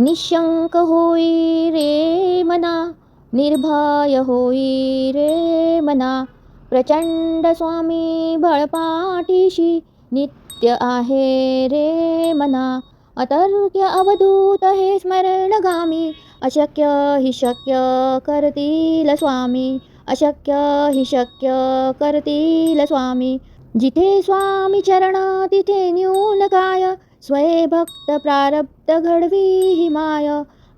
निशंक होई रे मना निर्भय होई रे मना। प्रचंड स्वामी बळपाठीशी नित्य आहे रे मना। अतर्क्य अवधूत हे स्मरणगामी अशक्य हि शक्य करतील स्वामी। अशक्य हि शक्य करतील स्वामी। जिथे स्वामी चरण तिथे न्यून काय? स्वये भक्त प्रारब्ध घडवी हि माय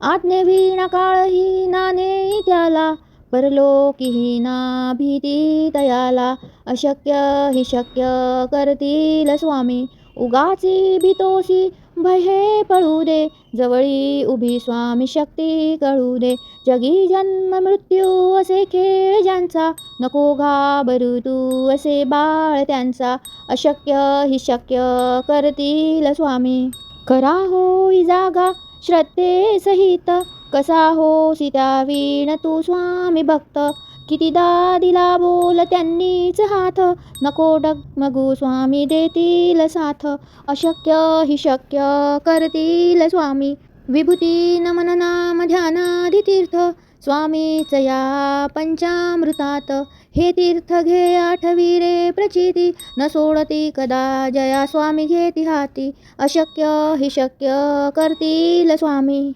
आज्ञेवीणा काळही नाने त्याला परलोकी ना भीती तयाला अशक्य हि शक्य करतील स्वामी उगाची भीतोशी भय हे पळू दे. जवळी उभी स्वामी शक्ती कळू दे. जगी जन्म मृत्यू असे खेळ ज्यांचा. नको घाबरू तू असे बाळ त्यांचा. अशक्य हि शक्य करतील स्वामी. करा होई जागा श्रद्धे सहित कसा हो सीता वीण तू स्वामी भक्त. कितीदा दिला बोल त्यांनीच हात नको डगमगू स्वामी देतील साथ. अशक्य हि शक्य करतील स्वामी. विभूती नमन नाम ध्यानाधी तीर्थ स्वामीच या पंचामृतात. हे तीर्थ घे आठवी रे प्रचिती. न सोडती कदा जया स्वामी घेती हाती. अशक्य हि शक्य करतील स्वामी.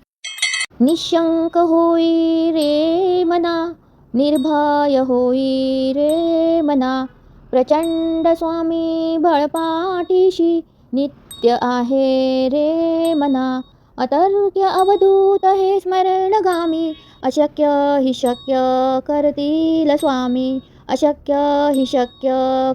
निशंक होई रे मना. निर्भय होई रे मना. प्रचंड स्वामी बळपाठीशी नित्य आहे रे मना. अतर्क्य अवधूत हे स्मरणगामी. अशक्य हि शक्य करतील स्वामी. अशक्य हि शक्य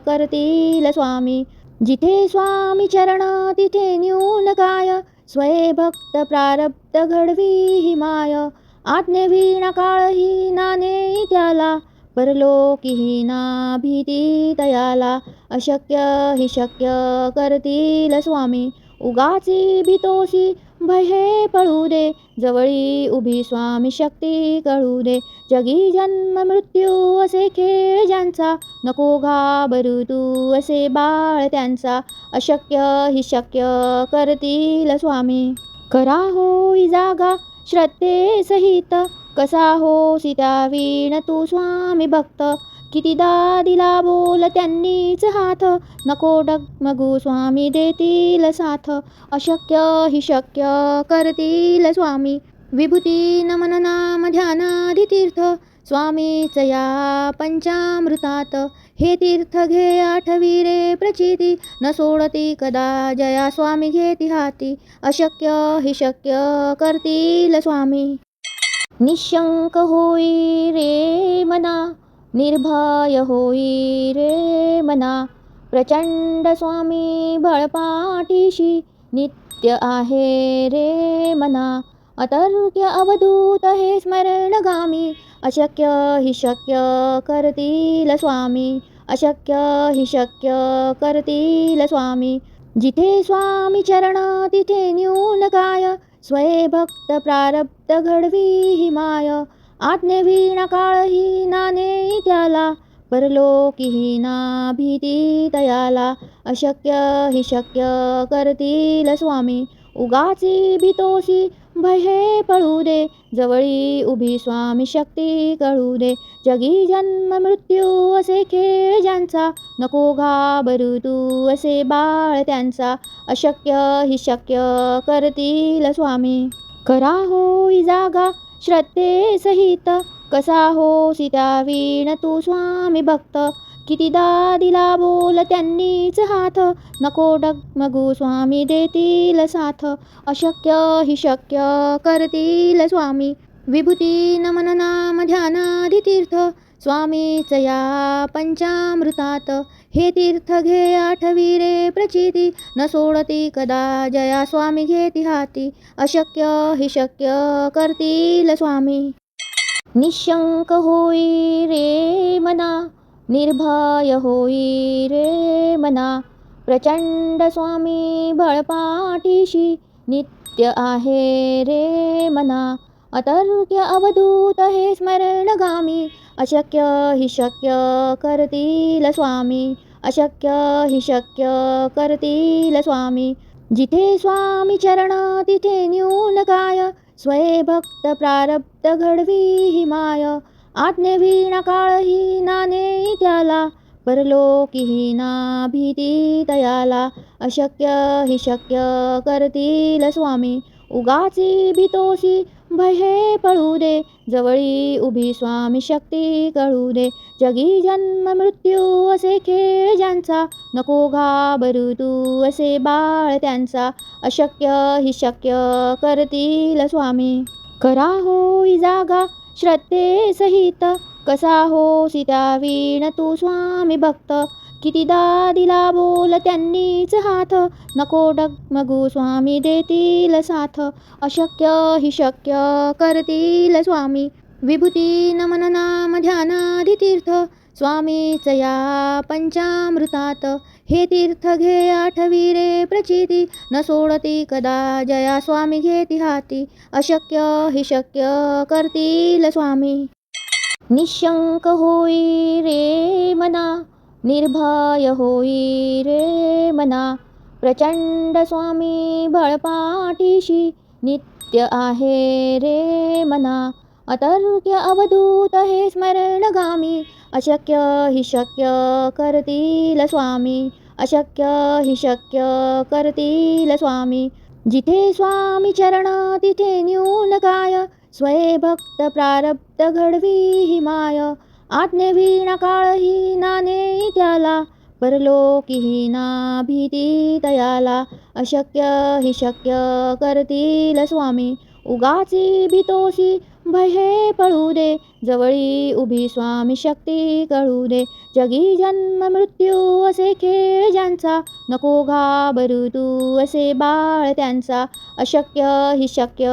करतील स्वामी. जिथे स्वामी चरण तिथे न्यून काय? स्वय भक्त प्रारब्ध घडवी हि माय. आज्ञेविण काळहीनाने नाने त्याला परलोकी ना भीती तयाला अशक्य हि शक्य करतील स्वामी. उगाची भीतोशी भय पळू दे जवळी उभी स्वामी शक्ती कळू दे. जगी जन्म मृत्यू असे खेळ ज्यांचा नको घाबरू तू असे बाळ त्यांचा अशक्य हि शक्य करतील स्वामी. करा होई जागा श्रद्धे सहित कसा हो सीता वीण तू स्वामी भक्त? कितीदा दिला बोल त्यांनीच हात नको डगमगू स्वामी देतील साथ. अशक्य हि शक्य करतील स्वामी. विभूती नमन नाम ध्यानाधितीर्थ. स्वामीच या पंचामृतात. हे तीर्थ घे आठवी रे प्रचिती. न सोडती कदा जया स्वामी घेती हाती. अशक्य हि शक्य करतील स्वामी. निशंक होई रे मना निर्भय होई रे मना. प्रचंड स्वामी बळपाठीशी नित्य आहे रे मना. अतर्क्य अवधूत हे स्मरणगामी. अशक्य हि शक्य करतील स्वामी. अशक्य हि शक्य करतील स्वामी. जिथे स्वामी चरण तिथे न्यून काय? स्वये भक्त प्रारब्ध घडवी हि माय. आज्ञेवीणा काळ ही नाने त्याला परलोकी ना भीती तयाला अशक्य हि शक्य करतील स्वामी. उगाची भीतोशी भय हे पळू दे. जवळी उभी स्वामी शक्ती कळू दे. जगी जन्म मृत्यू असे खेळ ज्यांचा नको घाबरू तू असे बाळ त्यांचा. अशक्य हि शक्य करतील स्वामी. करा होई जागा श्रद्धे सहित कसा हो सीता वीण तू स्वामी भक्त. कितीदा दिला बोल त्यांनीच हात नको डगमगू स्वामी देतील साथ. अशक्य हि शक्य करतील स्वामी. विभूती नमन नाम ध्यानाधी तीर्थ स्वामीच या पंचामृतात. हे तीर्थ घे आठवी रे प्रचिती. न सोडती कदा जया स्वामी घेती हाती. अशक्य हि शक्य करतील स्वामी. निशंक होई रे मना. निर्भय होई रे मना. प्रचंड स्वामी बळपाठीशी नित्य आहे रे मना. अतर्क्य अवधूत हे स्मरणगामी. अशक्य हि शक्य करतील स्वामी. अशक्य हि शक्य करतील स्वामी. जिथे स्वामी चरण तिथे न्यून काय? स्वये भक्त प्रारब्ध घडवी माय. माय काळहीनाने काळही नाने त्याला परलोकीही ना भीती तयाला अशक्य हि शक्य करतील स्वामी. उगाची भीतोसी भय पळू दे जवळी उभी स्वामी शक्ती कळू दे. जगी जन्म मृत्यू असे खेळ ज्यांचा नको घाबरू तू असे बाळ त्यांचा. अशक्य हि शक्य करतील स्वामी. करा होई जागा श्रद्धे सहित कसा हो सीता वीण तू स्वामी भक्त? कितीदा दिला बोल त्यांनीच हात नको डगमगू स्वामी देतील साथ. अशक्य हि शक्य करतील स्वामी. विभूती नमन नाम ध्यानाधि तीर्थ स्वामीच या पंचामृतात. हे तीर्थ घे आठवी रे प्रचिती. न सोडती कदा जया स्वामी घेती हाती अशक्य हि शक्य करतील स्वामी. निशंक होई रे मना निर्भय होई रे मना. प्रचंड स्वामी बळपाठीशी नित्य आहे रे मना. अतर्क्य अवधूत हे स्मरणगामी. अशक्य हि शक्य करतील स्वामी. अशक्य हि शक्य करतील स्वामी. जिथे स्वामी चरण तिथे न्यून काय? स्वये भक्त प्रारब्ध घडवी ही माय. आज्ञेविणा काळही नाने त्याला परलोकी ना भीती तयाला अशक्य हि शक्य करतील स्वामी. उगाची भीतोशी भय हे पळू दे. जवळी उभी स्वामी शक्ती कळू दे. जगी जन्म मृत्यू असे खेळ ज्यांचा. नको घाबरू तू असे बाळ त्यांचा. अशक्य हि शक्य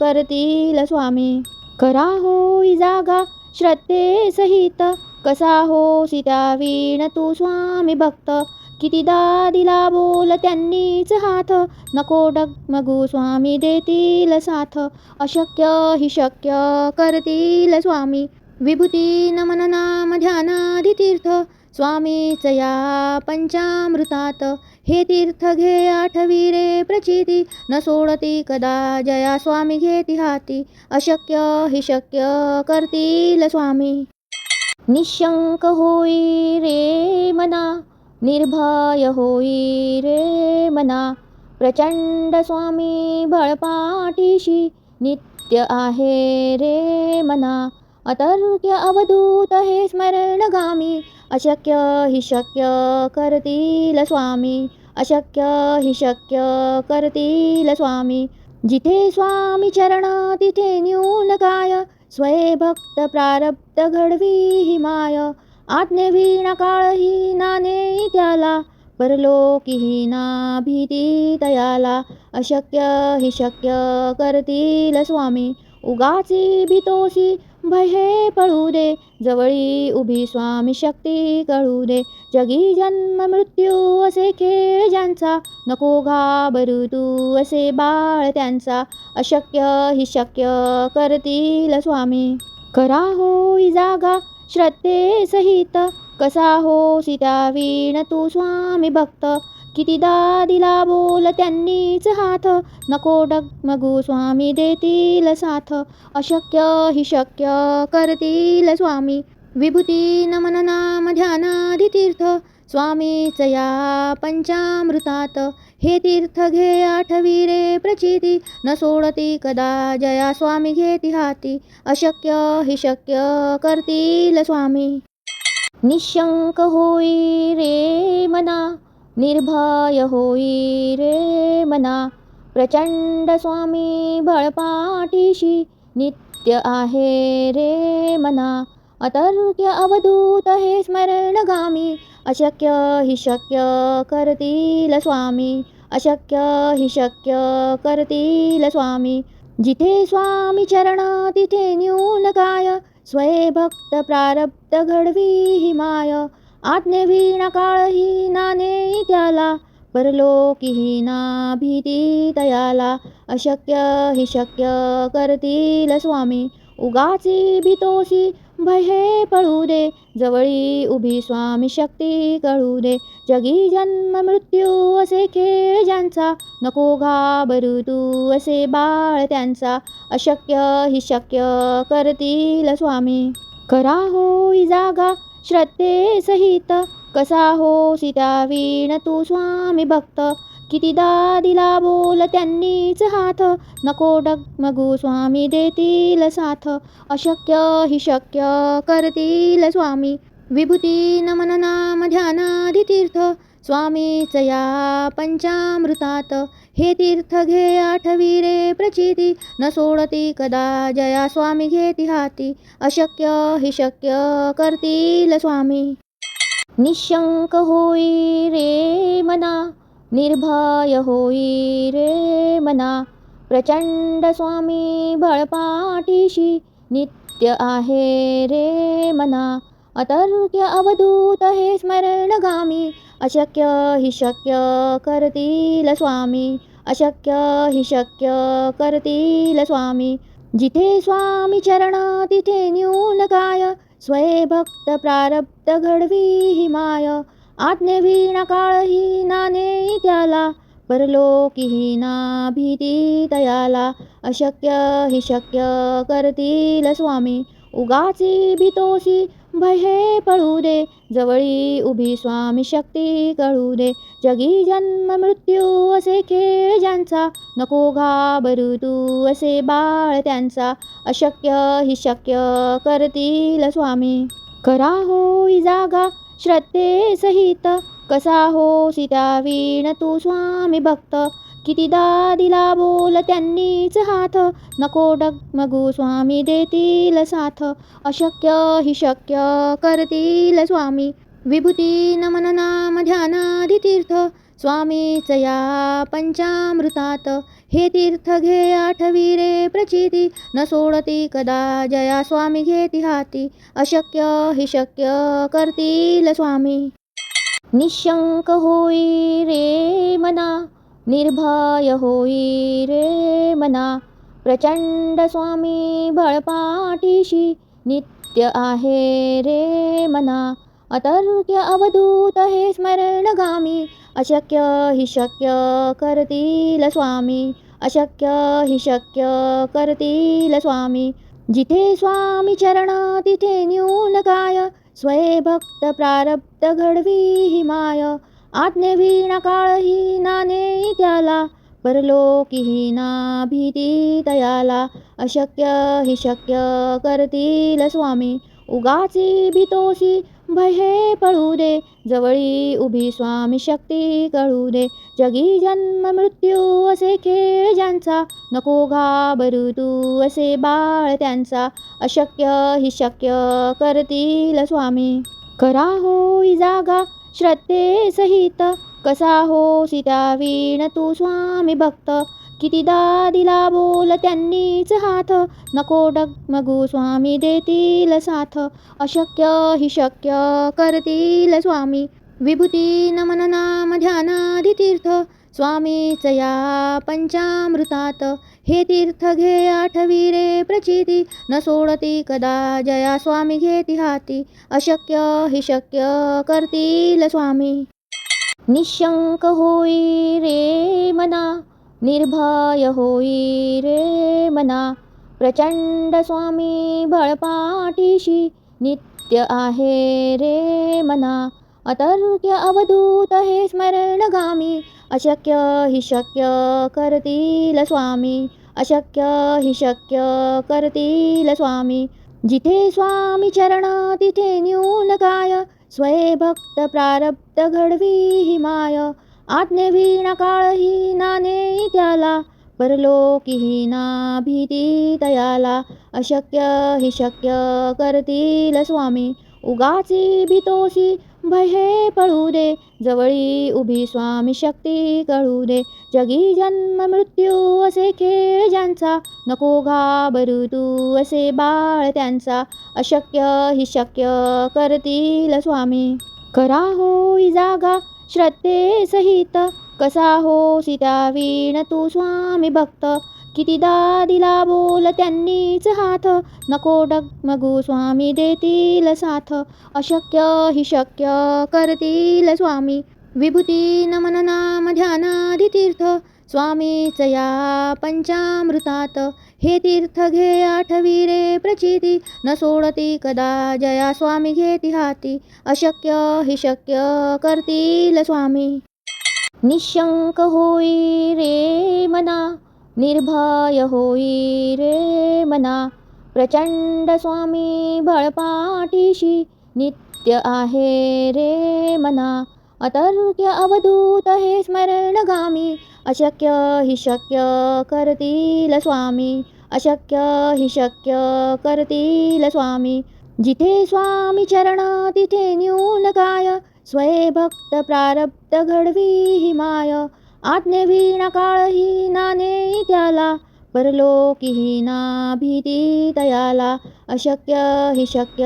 करतील स्वामी. करा होई जागा श्रद्धे सहित कसा हो त्या वीण तू स्वामी भक्त. कितीदा दिला बोल त्यांनीच हात नको डगमगू स्वामी देतील साथ. अशक्य हि शक्य करतील स्वामी. विभूती नमन नाम ध्यानाधी तीर्थ स्वामीच या पंचामृतात. हे तीर्थ घे आठवी रे प्रचिती. न सोडती कदा जया स्वामी घेती हाती. अशक्य हि शक्य करतील स्वामी. निशंक होई रे मना. निर्भय होई रे मना। प्रचंड स्वामी बळपाठीशी नित्य आहे रे मना। अतर्क्य अवधूत हे स्मरणगामी। अशक्य हि शक्य करतील स्वामी। अशक्य हि शक्य करतील स्वामी। जिथे स्वामी चरण तिथे न्यून काय। स्वये भक्त प्रारब्ध घडवी माय। माय काळहीनाने काळही नाने त्याला परलोकीही ना भीती तयाला अशक्य हि शक्य करतील स्वामी. उगाची भीतोसी भय पळू दे जवळी उभी स्वामी शक्ती कळू दे. जगी जन्म मृत्यू असे खेळ ज्यांचा नको घाबरू तू असे बाळ त्यांचा. अशक्य हि शक्य करतील स्वामी. करा होई जागा श्रद्धे सहित कसा हो सीता वीण तू स्वामी भक्त? कितीदा दिला बोल त्यांनीच हात नको डगमगू स्वामी देतील साथ. अशक्य हि शक्य करतील स्वामी. विभूती नमन नाम ध्यानाधितीर्थ. स्वामीच या पंचामृतात. हे तीर्थ घे आठवी रे प्रचिती. न सोडती कदा जया स्वामी घेती हाती. अशक्य हि शक्य करतील स्वामी. निशंक होई रे मना निर्भय होई रे मना. प्रचंड स्वामी बळपाठीशी नित्य आहे रे मना. अतर्क्य अवधूत हे स्मरणगामी. अशक्य हि शक्य करतील स्वामी. अशक्य हि शक्य करतील स्वामी. जिथे स्वामी चरण तिथे न्यून काय? स्वये भक्त प्रारब्ध घडवी ही माय. आज्ञेविणा काळही नाने त्याला परलोकी ना भीती तयाला अशक्य हि शक्य करतील स्वामी. उगाची भीतोसी भय हे पळू दे. जवळी उभी स्वामी शक्ती कळू दे. जगी जन्म मृत्यू असे खेळ ज्यांचा. नको घाबरू तू असे बाळ त्यांचा. अशक्य ही शक्य करतील स्वामी. करा होई जागा श्रद्धे सहित. कसा हो सीता वीण तू स्वामी भक्त. कितीदा दिला बोल त्यांनीच हात नको डगमगू स्वामी देतील साथ. अशक्य ही शक्य करतील स्वामी. विभूती नमन नाम ध्यानाधी तीर्थ स्वामीच या पंचामृतात. हे तीर्थ घे आठवी रे प्रचिती. न सोडती कदा जया स्वामी घेती हाती. अशक्य हि शक्य करतील स्वामी. निशंक होई रे मना. निर्भय होई रे मना. प्रचंड स्वामी बळपाठीशी नित्य आहे रे मना. अतर्क्य अवधूत हे स्मरणगामी. अशक्य हि शक्य करतील स्वामी. अशक्य हि शक्य करतील स्वामी. जिथे स्वामी चरण तिथे न्यून काय? स्वये भक्त प्रारब्ध घडवी माय. माय काळहीनाने नाने त्याला परलोकीही ना भीती तयाला अशक्य हि शक्य करतील स्वामी उगाची भीतोसी भय पळू दे. जवळी उभी स्वामी शक्ती कळू दे. जगी जन्म मृत्यू असे खेळ ज्यांचा नको घाबरू तू असे बाळ त्यांचा. अशक्य हि शक्य करतील स्वामी. करा होई जागा श्रद्धे सहित कसा हो सीता वीण तू स्वामी भक्त? कितीदा दिला बोल त्यांनीच हात नको डगमगू स्वामी देतील साथ. अशक्य हि शक्य करतील स्वामी. विभूती नमन नाम ध्यानाधितीर्थ. स्वामीच या पंचामृतात. हे तीर्थ घे आठवी रे प्रचिती. न सोडती कदा जया स्वामी घेती हाती. अशक्य हि शक्य करतील स्वामी. निशंक होई रे मना निर्भय होई रे मना. प्रचंड स्वामी बळपाठीशी नित्य आहे रे मना. अतर्क्य अवधूत हे स्मरणगामी. अशक्य हि शक्य करतील स्वामी. अशक्य हि शक्य करतील स्वामी. जिथे स्वामी चरण तिथे न्यून काय? स्वये भक्त प्रारब्ध घडवी ही माय. आज्ञे काळ ही नाने त्याला परलोकी ना भीती तयाला अशक्य हि शक्य करतील स्वामी. उगाची भीतोशी भय हे पळू दे. जवळी उभी स्वामी शक्ती कळू दे. जगी जन्म मृत्यू असे खेळ ज्यांचा नको घाबरू तू असे बाळ त्यांचा. अशक्य ही शक्य करतील स्वामी. करा होई जागा श्रद्धे सहित. कसा हो सीता वीण तू स्वामी भक्त. कितीदा दिला बोल त्यांनीच हात नको डगमगू स्वामी देतील साथ. अशक्य ही शक्य करतील स्वामी. विभूती नमन नाम ध्यानाधी तीर्थ स्वामीच या पंचामृतात. हे तीर्थ घे आठवी रे प्रचिती. न सोडती कदा जया स्वामी घेती हाती. अशक्य हि शक्य करतील स्वामी. निशंक होई रे मना. निर्भय होई रे मना. प्रचंड स्वामी बळपाठीशी नित्य आहे रे मना. अतर्क्य अवधूत हे स्मरणगामी. अशक्य हि शक्य करतील स्वामी. अशक्य हि शक्य करतील स्वामी. जिथे स्वामी चरण तिथे न्यून काय? स्वये भक्त प्रारब्ध घडवी माय. माय काळहीनाने नाने त्याला परलोकी ना भीती तयाला अशक्य हि शक्य करतील स्वामी. उगाची भीतोसी भय पळू दे जवळी उभी स्वामी शक्ती कळू दे. जगी जन्म मृत्यू असे खेळ ज्यांचा नको घाबरू तू असे बाळ त्यांचा अशक्य हि शक्य करतील स्वामी. करा होई जागा श्रद्धे सहित कसा हो सीता वीण तू स्वामी भक्त? कितीदा दिला बोल त्यांनीच हात नको डगमगू स्वामी देतील साथ. अशक्य हि शक्य करतील स्वामी. विभूती नमन नाम ध्यानाधि तीर्थ स्वामीच या पंचामृतात. हे तीर्थ घे आठवी रे प्रचिती. न सोडती कदा जया स्वामी घेती हाती अशक्य हि शक्य करतील स्वामी. निशंक होई रे मना निर्भय होई रे मना. प्रचंड स्वामी बळपाठीशी नित्य आहे रे मना. अतर्क्य अवधूत हे स्मरणगामी. अशक्य हि शक्य करतील स्वामी. अशक्य हि शक्य करतील स्वामी. जिथे स्वामी चरण तिथे न्यून काय? स्वये भक्त प्रारब्ध घडवी ही माय. आज्ञेविणा काळही नाने त्याला परलोकीही ना भीती तयाला अशक्य हि शक्य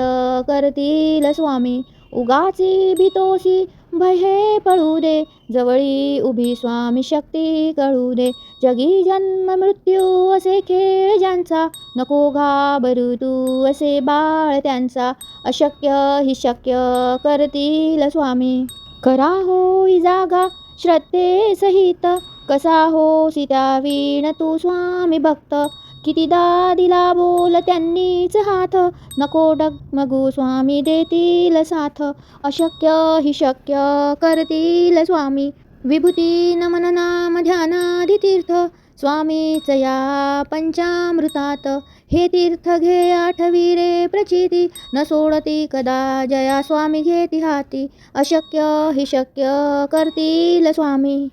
करतील स्वामी. उगाची भीतोशी भये पळू दे. जवळी उभी स्वामी शक्ती कळू दे. जगी जन्म मृत्यू असे खेळ ज्यांचा नको घाबरू तू असे बाळ त्यांचा. अशक्य हि शक्य करतील स्वामी. करा होई जागा श्रद्धे सहित. कसा होसी त्या वीण तू स्वामी भक्त. कितीदा दिला बोल त्यांनीच हात नको डगमगू स्वामी देतील साथ. अशक्य हि शक्य करतील स्वामी. विभूती नमन नाम ध्यानाधी तीर्थ स्वामीच या पंचामृतात. हे तीर्थ घे आठवी रे प्रचिती. न सोडती कदा जया स्वामी घेती हाती. अशक्य हि शक्य करतील स्वामी.